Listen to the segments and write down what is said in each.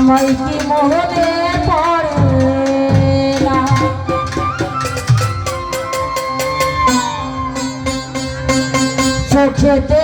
আমায় কি মনে পড়ে না? চোখেতে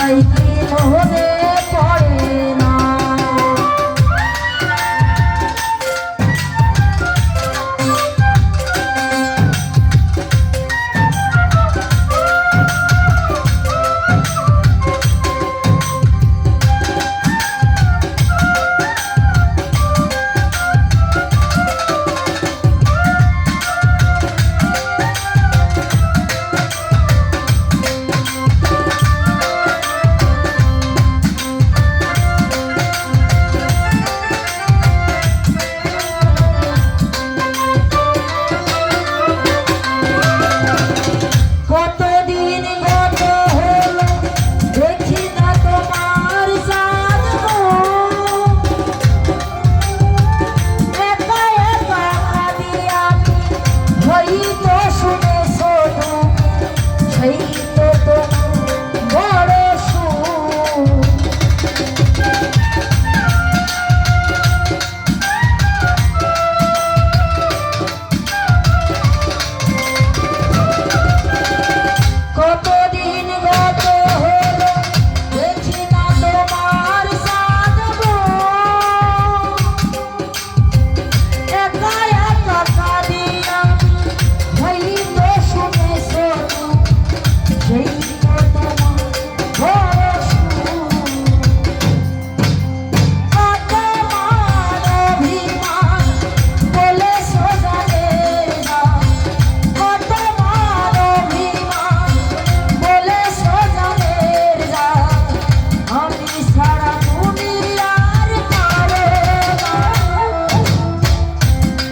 সবাইকে মোহনে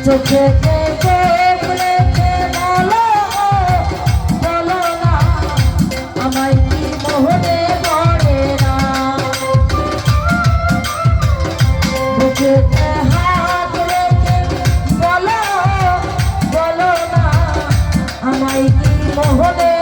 চোখে আমায় কি মোহনে পড়ে না? বুকে হাত রেখে, বলো বলো না, আমায় কি মোহনে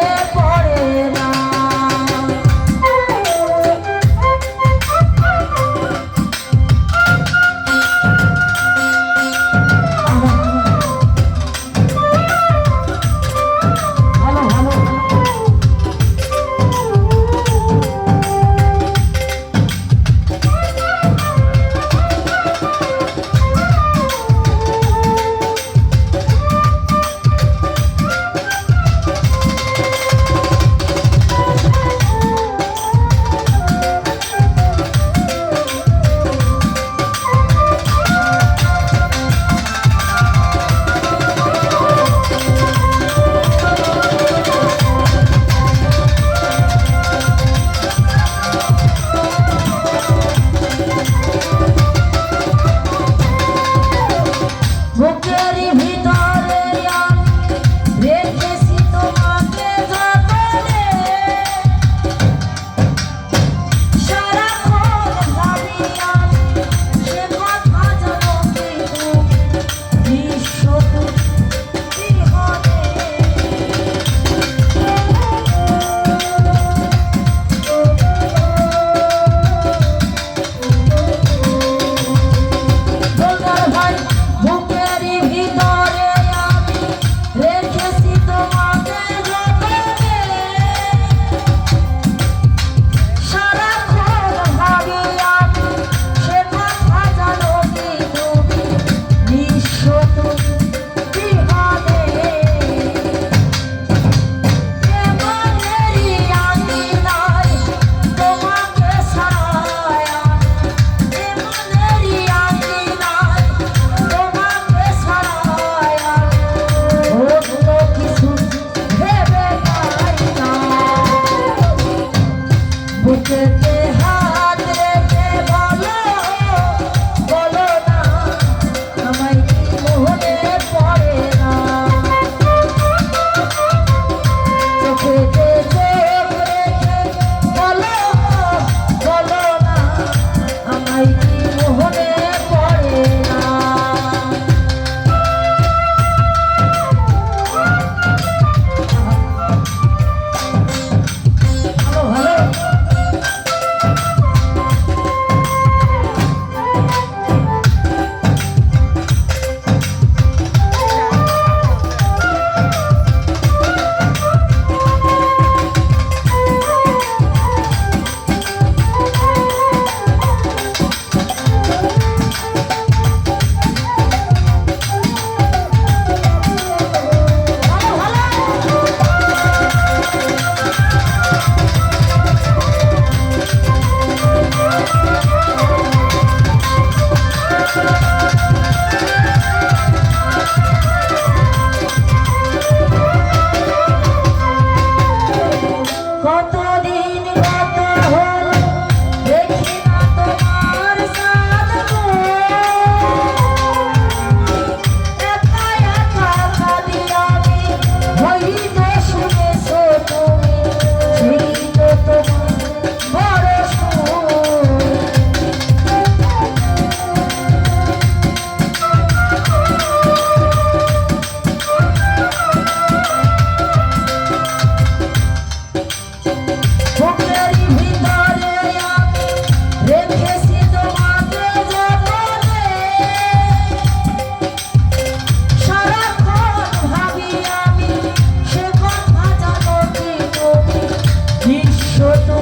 chorando.